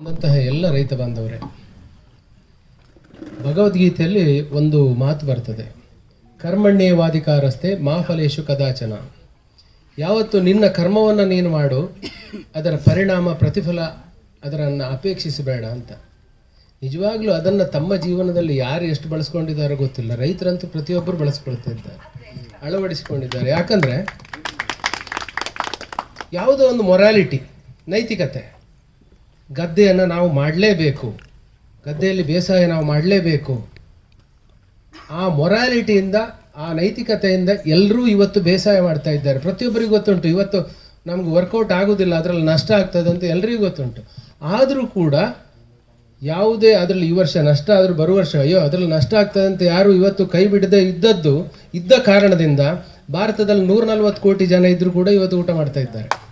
ಬಂದಂತಹ ಎಲ್ಲ ರೈತ ಬಾಂಧವರೇ, ಭಗವದ್ಗೀತೆಯಲ್ಲಿ ಒಂದು ಮಾತು ಬರ್ತದೆ. ಕರ್ಮಣ್ಯೇವಾಧಿಕಾರಸ್ತೆ ಮಾ ಫಲೇಶು ಕದಾಚನ. ಯಾವತ್ತು ನಿನ್ನ ಕರ್ಮವನ್ನು ನೀನು ಮಾಡು, ಅದರ ಪರಿಣಾಮ ಪ್ರತಿಫಲ ಅದರನ್ನು ಅಪೇಕ್ಷಿಸಬೇಡ ಅಂತ. ನಿಜವಾಗ್ಲೂ ಅದನ್ನು ತಮ್ಮ ಜೀವನದಲ್ಲಿ ಯಾರು ಎಷ್ಟು ಬಳಸ್ಕೊಂಡಿದ್ದಾರೋ ಗೊತ್ತಿಲ್ಲ. ರೈತರಂತೂ ಪ್ರತಿಯೊಬ್ಬರು ಬಳಸ್ಕೊಳ್ತಾ ಇದ್ದಾರೆ, ಅಳವಡಿಸಿಕೊಂಡಿದ್ದಾರೆ. ಯಾಕಂದರೆ ಯಾವುದೋ ಒಂದು ಮೊರಾಲಿಟಿ ನೈತಿಕತೆ ಗದ್ದೆಯನ್ನು ನಾವು ಮಾಡಲೇಬೇಕು. ಗದ್ದೆಯಲ್ಲಿ ಬೇಸಾಯ ನಾವು ಮಾಡಲೇಬೇಕು. ಆ ಮೊರಾಲಿಟಿಯಿಂದ ಆ ನೈತಿಕತೆಯಿಂದ ಎಲ್ಲರೂ ಇವತ್ತು ಬೇಸಾಯ ಮಾಡ್ತಾ ಇದ್ದಾರೆ. ಪ್ರತಿಯೊಬ್ಬರಿಗೂ ಗೊತ್ತುಂಟು. ಇವತ್ತು ನಮ್ಗೆ ವರ್ಕೌಟ್ ಆಗೋದಿಲ್ಲ, ಅದರಲ್ಲಿ ನಷ್ಟ ಆಗ್ತದೆ ಅಂತ ಎಲ್ರಿಗೂ ಗೊತ್ತುಂಟು. ಆದರೂ ಕೂಡ ಯಾವುದೇ ಅದರಲ್ಲಿ ಈ ವರ್ಷ ನಷ್ಟ, ಆದರೂ ಬರುವ ವರ್ಷ ಅಯ್ಯೋ, ಅದರಲ್ಲಿ ನಷ್ಟ ಆಗ್ತದೆ ಅಂತ ಯಾರು ಇವತ್ತು ಕೈ ಬಿಡದೆ ಇದ್ದದ್ದು, ಇದ್ದ ಕಾರಣದಿಂದ ಭಾರತದಲ್ಲಿ ನೂರ ನಲ್ವತ್ತು ಕೋಟಿ ಜನ ಇದ್ದರೂ ಕೂಡ ಇವತ್ತು ಊಟ ಮಾಡ್ತಾ ಇದ್ದಾರೆ.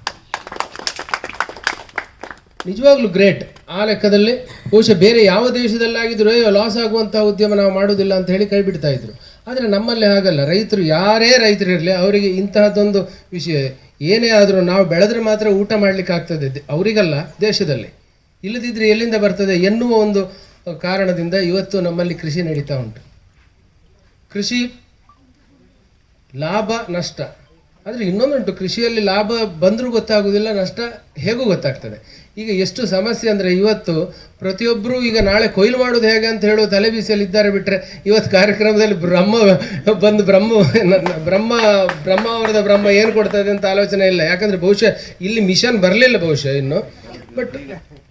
ನಿಜವಾಗ್ಲೂ ಗ್ರೇಟ್. ಆ ಲೆಕ್ಕದಲ್ಲಿ ಬಹುಶಃ ಬೇರೆ ಯಾವ ದೇಶದಲ್ಲಾಗಿದ್ರು ಲಾಸ್ ಆಗುವಂಥ ಉದ್ಯಮ ನಾವು ಮಾಡೋದಿಲ್ಲ ಅಂತ ಹೇಳಿ ಕೈ ಬಿಡ್ತಾ ಇದ್ರು. ಆದರೆ ನಮ್ಮಲ್ಲಿ ಹಾಗಲ್ಲ. ರೈತರು ಯಾರೇ ರೈತರು ಇರಲಿ, ಅವರಿಗೆ ಇಂತಹದ್ದೊಂದು ವಿಷಯ, ಏನೇ ಆದರೂ ನಾವು ಬೆಳೆದ್ರೆ ಮಾತ್ರ ಊಟ ಮಾಡ್ಲಿಕ್ಕೆ ಆಗ್ತದೆ. ಅವರಿಗಲ್ಲ, ದೇಶದಲ್ಲಿ. ಇಲ್ಲದಿದ್ದರೆ ಎಲ್ಲಿಂದ ಬರ್ತದೆ ಎನ್ನುವ ಒಂದು ಕಾರಣದಿಂದ ಇವತ್ತು ನಮ್ಮಲ್ಲಿ ಕೃಷಿ ನಡೀತಾ ಉಂಟು. ಕೃಷಿ ಲಾಭ, ನಷ್ಟ. ಆದರೆ ಇನ್ನೊಂದುಂಟು, ಕೃಷಿಯಲ್ಲಿ ಲಾಭ ಬಂದರೂ ಗೊತ್ತಾಗೋದಿಲ್ಲ, ನಷ್ಟ ಹೇಗೂ ಗೊತ್ತಾಗ್ತದೆ. ಈಗ ಎಷ್ಟು ಸಮಸ್ಯೆ ಅಂದರೆ ಇವತ್ತು ಪ್ರತಿಯೊಬ್ಬರು ಈಗ ನಾಳೆ ಕೊಯ್ಲು ಮಾಡೋದು ಹೇಗೆ ಅಂತ ಹೇಳೋ ತಲೆ ಇದ್ದಾರೆ ಬಿಟ್ಟರೆ ಇವತ್ತು ಕಾರ್ಯಕ್ರಮದಲ್ಲಿ ಬ್ರಹ್ಮ ಬಂದು ಬ್ರಹ್ಮ ಬ್ರಹ್ಮ ಬ್ರಹ್ಮಾವರದ ಬ್ರಹ್ಮ ಏನು ಕೊಡ್ತದೆ ಅಂತ ಆಲೋಚನೆ ಇಲ್ಲ. ಯಾಕಂದರೆ ಬಹುಶಃ ಇಲ್ಲಿ ಮಿಷನ್ ಬರಲಿಲ್ಲ ಬಹುಶಃ ಇನ್ನು. ಬಟ್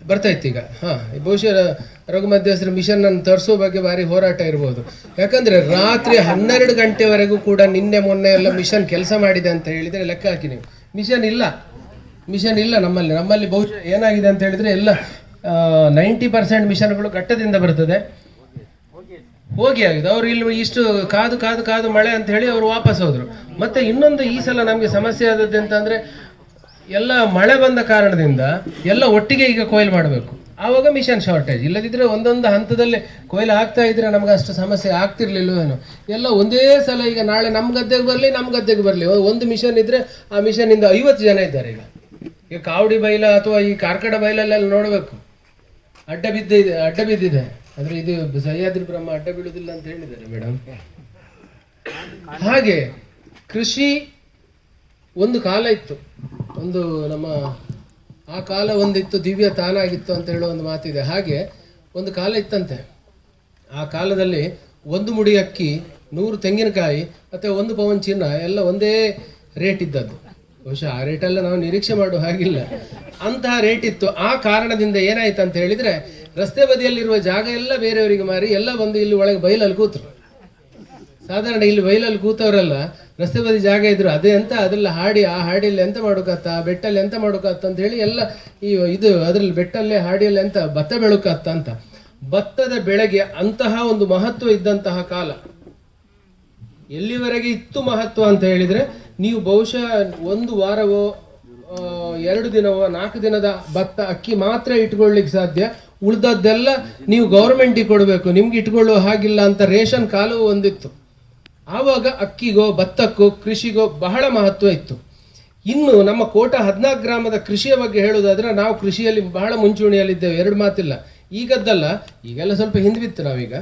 ಬರ್ತಾಯ್ತು ಈಗ. ಹಾಂ, ಬಹುಶಃ ಮಿಷನ್ ಅನ್ನು ತರಿಸೋ ಬಗ್ಗೆ ಭಾರಿ ಹೋರಾಟ ಇರ್ಬೋದು. ಯಾಕಂದರೆ ರಾತ್ರಿ ಹನ್ನೆರಡು ಗಂಟೆವರೆಗೂ ಕೂಡ ನಿನ್ನೆ ಮೊನ್ನೆ ಎಲ್ಲ ಮಿಷನ್ ಕೆಲಸ ಮಾಡಿದೆ ಅಂತ ಹೇಳಿದರೆ ಲೆಕ್ಕ ಹಾಕಿ ನೀವು. ಮಿಷನ್ ಇಲ್ಲ. ಮಿಷನ್ ಇಲ್ಲ ನಮ್ಮಲ್ಲಿ. ನಮ್ಮಲ್ಲಿ ಬಹುಶಃ ಏನಾಗಿದೆ ಅಂತ ಹೇಳಿದ್ರೆ ಎಲ್ಲ ನೈಂಟಿ ಪರ್ಸೆಂಟ್ ಮಿಷನ್ಗಳು ಘಟ್ಟದಿಂದ ಬರ್ತದೆ. ಹೋಗಿ ಆಗಿದೆ. ಅವ್ರು ಇಲ್ಲಿ ಇಷ್ಟು ಕಾದು ಕಾದು ಕಾದು ಮಳೆ ಅಂತ ಹೇಳಿ ಅವರು ವಾಪಸ್ ಹೋದರು. ಮತ್ತೆ ಇನ್ನೊಂದು ಈ ಸಲ ನಮಗೆ ಸಮಸ್ಯೆ ಆದದ್ದು ಅಂತ ಅಂದ್ರೆ ಎಲ್ಲ ಮಳೆ ಬಂದ ಕಾರಣದಿಂದ ಎಲ್ಲ ಒಟ್ಟಿಗೆ ಈಗ ಕೊಯ್ಲು ಮಾಡಬೇಕು. ಆವಾಗ ಮಿಷನ್ ಶಾರ್ಟೇಜ್ ಇಲ್ಲದಿದ್ರೆ ಒಂದೊಂದು ಹಂತದಲ್ಲಿ ಕೊಯ್ಲು ಆಗ್ತಾ ಇದ್ರೆ ನಮ್ಗೆ ಅಷ್ಟು ಸಮಸ್ಯೆ ಆಗ್ತಿರ್ಲಿಲ್ಲೋ ಏನೋ. ಎಲ್ಲ ಒಂದೇ ಸಲ ಈಗ ನಾಳೆ ನಮ್ಮ ಗದ್ದೆಗೆ ಬರಲಿ ನಮ್ಮ ಗದ್ದೆಗೆ ಬರಲಿ. ಒಂದು ಮಿಷನ್ ಇದ್ರೆ ಆ ಮಿಷನ್ ಇಂದ ಐವತ್ತು ಜನ ಇದ್ದಾರೆ ಈಗ. ಈಗ ಕಾವಡಿ ಬೈಲ ಅಥವಾ ಈ ಕಾರ್ಕಡ ಬೈಲಲ್ಲೆಲ್ಲ ನೋಡಬೇಕು. ಅಡ್ಡ ಬಿದ್ದಿದೆ ಅಡ್ಡ ಬಿದ್ದಿದೆ. ಆದರೆ ಇದು ಸಹ್ಯಾದ್ರಿ ಬ್ರಹ್ಮ ಅಡ್ಡ ಬೀಳುದಿಲ್ಲ ಅಂತ ಹೇಳಿದ್ದಾರೆ ಮೇಡಮ್ ಹಾಗೆ ಕೃಷಿ ಒಂದು ಕಾಲ ಇತ್ತು. ಒಂದು ನಮ್ಮ ಆ ಕಾಲ ಒಂದಿತ್ತು, ದಿವ್ಯ ತಾನಾಗಿತ್ತು ಅಂತ ಹೇಳೋ ಒಂದು ಮಾತಿದೆ. ಹಾಗೆ ಒಂದು ಕಾಲ ಇತ್ತಂತೆ. ಆ ಕಾಲದಲ್ಲಿ ಒಂದು ಮುಡಿ ಅಕ್ಕಿ, ನೂರು ತೆಂಗಿನಕಾಯಿ, ಮತ್ತು ಒಂದು ಪವನ್ ಚಿನ್ನ, ಎಲ್ಲ ಒಂದೇ ರೇಟ್ ಇದ್ದದ್ದು. ಬಹುಶಃ ಆ ರೇಟೆಲ್ಲ ನಾವು ನಿರೀಕ್ಷೆ ಮಾಡುವ ಹಾಗಿಲ್ಲ. ಅಂತಹ ರೇಟ್ ಇತ್ತು. ಆ ಕಾರಣದಿಂದ ಏನಾಯ್ತು ಅಂತ ಹೇಳಿದ್ರೆ, ರಸ್ತೆ ಬದಿಯಲ್ಲಿರುವ ಜಾಗ ಎಲ್ಲ ಬೇರೆಯವರಿಗೆ ಮಾರಿ ಎಲ್ಲ ಬಂದು ಇಲ್ಲಿ ಒಳಗೆ ಬೈಲಲ್ಲಿ ಕೂತರು. ಸಾಧಾರಣ ಇಲ್ಲಿ ಬೈಲಲ್ಲಿ ಕೂತವರಲ್ಲ, ರಸ್ತೆ ಬದಿ ಜಾಗ ಇದ್ರು ಅದೇ ಅಂತ, ಅದ್ರಲ್ಲಿ ಹಾಡಿ, ಆ ಹಾಡಿಯಲ್ಲಿ ಎಂತ ಮಾಡೋಕತ್ತ, ಆ ಬೆಟ್ಟಲ್ಲಿ ಎಂತ ಮಾಡೋಕತ್ತ ಅಂತ ಹೇಳಿ ಎಲ್ಲ ಈ ಇದು, ಅದ್ರಲ್ಲಿ ಬೆಟ್ಟಲ್ಲೇ, ಹಾಡಿಯಲ್ಲಿ ಎಂತ ಭತ್ತ ಬೆಳುಕತ್ತ ಅಂತ. ಭತ್ತದ ಬೆಳೆಗೆ ಅಂತಹ ಒಂದು ಮಹತ್ವ ಇದ್ದಂತಹ ಕಾಲ. ಎಲ್ಲಿವರೆಗೆ ಇತ್ತು ಮಹತ್ವ ಅಂತ ಹೇಳಿದ್ರೆ ನೀವು ಬಹುಶಃ ಒಂದು ವಾರವೋ ಎರಡು ದಿನವೋ, ನಾಲ್ಕು ದಿನದ ಭತ್ತ, ಅಕ್ಕಿ ಮಾತ್ರ ಇಟ್ಕೊಳ್ಳಿಕ್ಕೆ ಸಾಧ್ಯ. ಉಳ್ದದ್ದೆಲ್ಲ ನೀವು ಗೌರ್ಮೆಂಟಿಗೆ ಕೊಡಬೇಕು. ನಿಮ್ಗೆ ಇಟ್ಕೊಳ್ಳೋ ಹಾಗಿಲ್ಲ ಅಂತ ರೇಷನ್ ಕಾಲು ಒಂದಿತ್ತು. ಆವಾಗ ಅಕ್ಕಿಗೋ, ಭತ್ತಕ್ಕೋ, ಕೃಷಿಗೋ ಬಹಳ ಮಹತ್ವ ಇತ್ತು. ಇನ್ನು ನಮ್ಮ ಕೋಟ ಹದಿನಾಲ್ಕು ಗ್ರಾಮದ ಕೃಷಿಯ ಬಗ್ಗೆ ಹೇಳುವುದಾದ್ರೆ ನಾವು ಕೃಷಿಯಲ್ಲಿ ಬಹಳ ಮುಂಚೂಣಿಯಲ್ಲಿದ್ದೇವೆ. ಎರಡು ಮಾತಿಲ್ಲ. ಈಗದ್ದಲ್ಲ, ಈಗೆಲ್ಲ ಸ್ವಲ್ಪ ಹಿಂದ್ಬಿತ್ತು ನಾವೀಗ.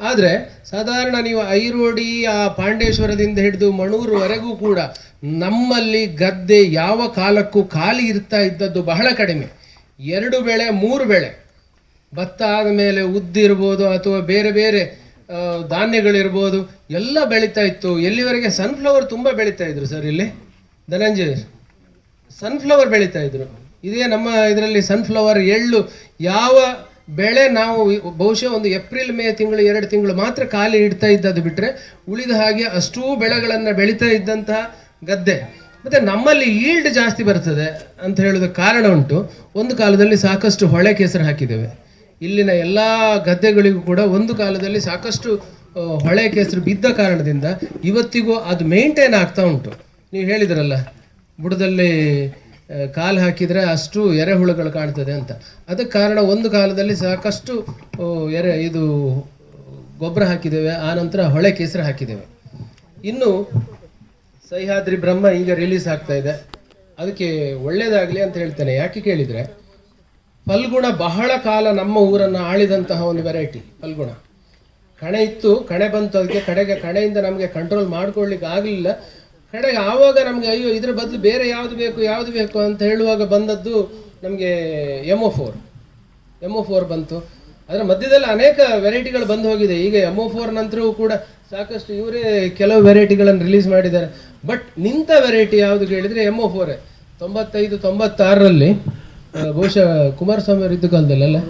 ಆದರೆ ಸಾಧಾರಣ ನೀವು ಐರೋಡಿ, ಆ ಪಾಂಡೇಶ್ವರದಿಂದ ಹಿಡಿದು ಮಣೂರುವರೆಗೂ ಕೂಡ ನಮ್ಮಲ್ಲಿ ಗದ್ದೆ ಯಾವ ಕಾಲಕ್ಕೂ ಖಾಲಿ ಇರ್ತಾ ಇದ್ದದ್ದು ಬಹಳ ಕಡಿಮೆ. ಎರಡು ಬೆಳೆ, ಮೂರು ಬೆಳೆ. ಭತ್ತ ಆದಮೇಲೆ ಉದ್ದಿರ್ಬೋದು ಅಥವಾ ಬೇರೆ ಬೇರೆ ಧಾನ್ಯಗಳಿರ್ಬೋದು, ಎಲ್ಲ ಬೆಳೀತಾ ಇತ್ತು. ಎಲ್ಲಿವರೆಗೆ ಸನ್ಫ್ಲವರ್ ತುಂಬ ಬೆಳೀತಾ ಇದ್ರು ಸರ್ ಇಲ್ಲಿ? ಧನಂಜಯ ಸನ್ಫ್ಲವರ್ ಬೆಳೀತಾ ಇದ್ರು. ಇದೇ ನಮ್ಮ ಇದರಲ್ಲಿ ಸನ್ಫ್ಲವರ್ ಎಳ್ಳು ಯಾವ ಬೆಳೆ ನಾವು ಬಹುಶಃ ಒಂದು ಏಪ್ರಿಲ್, ಮೇ ತಿಂಗಳು, ಎರಡು ತಿಂಗಳು ಮಾತ್ರ ಖಾಲಿ ಇಡ್ತಾ ಇದ್ದದ್ದು ಬಿಟ್ಟರೆ ಉಳಿದ ಹಾಗೆ ಅಷ್ಟೂ ಬೆಳೆಗಳನ್ನು ಬೆಳೀತಾ ಇದ್ದಂತಹ ಗದ್ದೆ. ಮತ್ತು ನಮ್ಮಲ್ಲಿ ಈಲ್ಡ್ ಜಾಸ್ತಿ ಬರ್ತದೆ ಅಂತ ಹೇಳೋದು ಕಾರಣ ಉಂಟು. ಒಂದು ಕಾಲದಲ್ಲಿ ಸಾಕಷ್ಟು ಹೊಳೆ ಕೆಸರು ಹಾಕಿದ್ದೇವೆ. ಇಲ್ಲಿನ ಎಲ್ಲ ಗದ್ದೆಗಳಿಗೂ ಕೂಡ ಒಂದು ಕಾಲದಲ್ಲಿ ಸಾಕಷ್ಟು ಹೊಳೆ ಕೆಸರು ಬಿದ್ದ ಕಾರಣದಿಂದ ಇವತ್ತಿಗೂ ಅದು ಮೇಂಟೈನ್ ಆಗ್ತಾ ಉಂಟು. ನೀವು ಹೇಳಿದ್ರಲ್ಲ, ಬುಡದಲ್ಲಿ ಕಾಲು ಹಾಕಿದರೆ ಅಷ್ಟು ಎರೆಹುಳುಗಳು ಕಾಣ್ತದೆ ಅಂತ. ಅದಕ್ಕೆ ಕಾರಣ ಒಂದು ಕಾಲದಲ್ಲಿ ಸಾಕಷ್ಟು ಎರೆ, ಇದು ಗೊಬ್ಬರ ಹಾಕಿದ್ದೇವೆ ಆನಂತರ ಹೊಳೆ ಕೇಸರಿ ಹಾಕಿದ್ದೇವೆ. ಇನ್ನು ಸಹ್ಯಾದ್ರಿ ಬ್ರಹ್ಮ ಈಗ ರಿಲೀಸ್ ಆಗ್ತಾ ಇದೆ. ಅದಕ್ಕೆ ಒಳ್ಳೆಯದಾಗಲಿ ಅಂತ ಹೇಳ್ತೇನೆ. ಯಾಕೆ ಕೇಳಿದರೆ, ಫಲ್ಗುಣ ಬಹಳ ಕಾಲ ನಮ್ಮ ಊರನ್ನು ಆಳಿದಂತಹ ಒಂದು ವೆರೈಟಿ ಫಲ್ಗುಣ. ಕಣೆ ಇತ್ತು, ಕಣೆ ಬಂತು, ಅದಕ್ಕೆ ಕಡೆಗೆ, ಕಣೆಯಿಂದ ನಮಗೆ ಕಂಟ್ರೋಲ್ ಮಾಡ್ಕೊಳ್ಳಿಕ್ಕೆ ಆಗಲಿಲ್ಲ ಕಡೆಗೆ ಆವಾಗ ನಮಗೆ, ಅಯ್ಯೋ, ಇದ್ರ ಬದಲು ಬೇರೆ ಯಾವುದು ಬೇಕು ಯಾವುದು ಬೇಕು? ಅಂತ ಹೇಳುವಾಗ ಬಂದದ್ದು ನಮಗೆ M O four M O four ಬಂತು. ಅದರ ಮಧ್ಯದಲ್ಲಿ ಅನೇಕ ವೆರೈಟಿಗಳು ಬಂದು ಹೋಗಿದೆ. ಈಗ ಎಂ ಒ ಫೋರ್ ನಂತರವೂ ಕೂಡ ಸಾಕಷ್ಟು ಇವರೇ ಕೆಲವು ವೆರೈಟಿಗಳನ್ನು ರಿಲೀಸ್ ಮಾಡಿದ್ದಾರೆ. ಬಟ್ ನಿಂತ ವೆರೈಟಿ ಯಾವುದು ಕೇಳಿದರೆ ಎಂ ಒ ಫೋರೇ ತೊಂಬತ್ತೈದು, ತೊಂಬತ್ತಾರರಲ್ಲಿ ಬಹುಶಃ ಕುಮಾರಸ್ವಾಮಿ ಅವರು ಇದ್ದ ಕಾಲದಲ್ಲಿ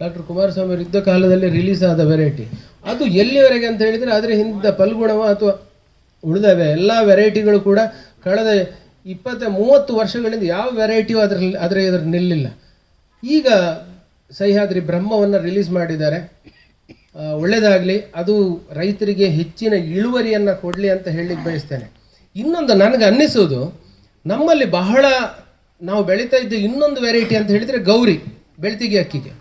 ಡಾಕ್ಟರ್ ಕುಮಾರಸ್ವಾಮಿ ಅವರು ಇದ್ದ ಕಾಲದಲ್ಲಿ ರಿಲೀಸ್ ಆದ ವೆರೈಟಿ. ಅದು ಎಲ್ಲಿವರೆಗೆ ಅಂತ ಹೇಳಿದರೆ ಅದರ ಹಿಂದೆ ಪಲ್ಗುಣವ ಅಥವಾ ಉಳಿದವೆ ಎಲ್ಲ ವೆರೈಟಿಗಳು ಕೂಡ ಕಳೆದ ಇಪ್ಪತ್ತ ಮೂವತ್ತು ವರ್ಷಗಳಿಂದ ಯಾವ ವೆರೈಟಿಯೂ ಅದರಲ್ಲಿ ಅದರ ಎದುರು ನಿಲ್ಲಿಲ್ಲ. ಈಗ ಸಹ್ಯಾದ್ರಿ ಬ್ರಹ್ಮವನ್ನು ರಿಲೀಸ್ ಮಾಡಿದ್ದಾರೆ. ಒಳ್ಳೆಯದಾಗಲಿ ಅದು ರೈತರಿಗೆ ಹೆಚ್ಚಿನ ಇಳುವರಿಯನ್ನು ಕೊಡಲಿ ಅಂತ ಹೇಳಲಿಕ್ಕೆ ಬಯಸ್ತೇನೆ. ಇನ್ನೊಂದು ನನಗೆ ಅನ್ನಿಸೋದು ನಮ್ಮಲ್ಲಿ ಬಹಳ ನಾವು ಬೆಳೀತಾ ಇದ್ದ ಇನ್ನೊಂದು ವೆರೈಟಿ ಅಂತ ಹೇಳಿದರೆ ಗೌರಿ, ಬೆಳ್ತಿಗೆ ಅಕ್ಕಿಗೆ.